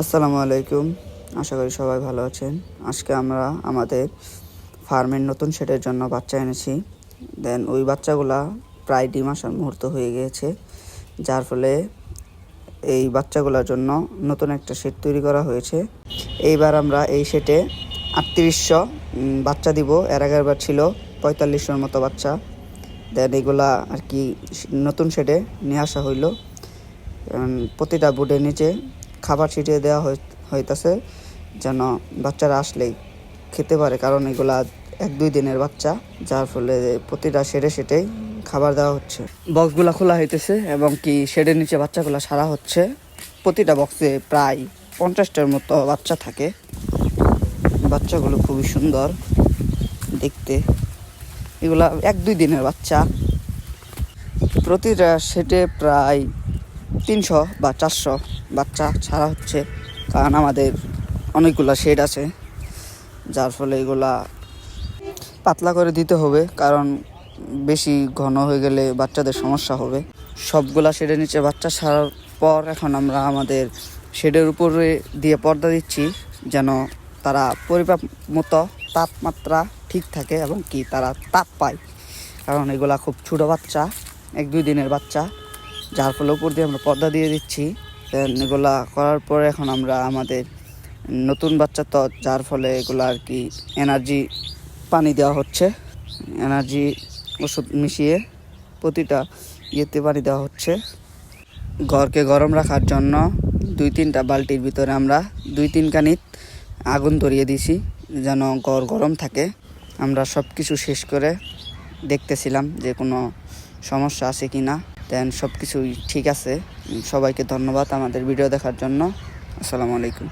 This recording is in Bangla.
আসসালামু আলাইকুম। আশা করি সবাই ভালো আছেন। আজকে আমরা আমাদের ফার্মের নতুন শেডের জন্য বাচ্চা এনেছি। দেন ওই বাচ্চাগুলা প্রায় ডিম আসার মুহূর্ত হয়ে গিয়েছে। যার ফলে এই বাচ্চাগুলোর জন্য নতুন একটা শেড তৈরি করা হয়েছে। এইবার আমরা এই শেডে আটত্রিশশো বাচ্চা দিব। এর আগের বার ছিল পঁয়তাল্লিশশোর মতো বাচ্চা। দেন এগুলা আর কি নতুন শেডে নিয়ে আসা হইল। প্রতিটা বুডের নিচে খাবার ছিটিয়ে দেওয়া হই- হইতাছে যেন বাচ্চারা আসলেই খেতে পারে, কারণ এগুলা এক দুই দিনের বাচ্চা, যার ফলে প্রতিটা শেডে সেটেই খাবার দেওয়া হচ্ছে। বক্সগুলা খোলা হইতেছে এবং কি শেডের নিচে বাচ্চাগুলো সারা হচ্ছে। প্রতিটা বক্সে প্রায় পঞ্চাশটার মতো বাচ্চা থাকে। বাচ্চাগুলো খুবই সুন্দর দেখতে। এগুলা এক দুই দিনের বাচ্চা। প্রতিটা সেটে প্রায় তিনশো বা চারশো বাচ্চা ছাড়া হচ্ছে, কারণ আমাদের অনেকগুলা শেড আছে, যার ফলে এগুলা পাতলা করে দিতে হবে, কারণ বেশি ঘন হয়ে গেলে বাচ্চাদের সমস্যা হবে। সবগুলা শেডের নিচে বাচ্চা ছাড়ার পর এখন আমরা আমাদের শেডের উপরে দিয়ে পর্দা দিচ্ছি, যেন তারা পরিমাপ মতো তাপমাত্রা ঠিক থাকে এবং কি তারা তাপ পায়। কারণ এগুলা খুব ছোটো বাচ্চা, এক দুই দিনের বাচ্চা। যার ফলে উপর দিয়ে আমরা পর্দা দিয়ে দিচ্ছি। এগুলা করার পরে এখন আমরা আমাদের নতুন বাচ্চা তো, যার ফলে এগুলো আর কি এনার্জি পানি দেওয়া হচ্ছে। এনার্জি ওষুধ মিশিয়ে প্রতিটা ইয়েতে পানি দেওয়া হচ্ছে। ঘরকে গরম রাখার জন্য দুই তিনটা বালতির ভিতরে আমরা দুই তিন কানিত আগুন ধরিয়ে দিছি যেন ঘর গরম থাকে। আমরা সব কিছু শেষ করে দেখতেছিলাম যে কোনো সমস্যা আছে কি না দেন সব কিছুই ঠিক আছে। সবাইকে ধন্যবাদ আমাদের ভিডিও দেখার জন্য। আসসালামু আলাইকুম।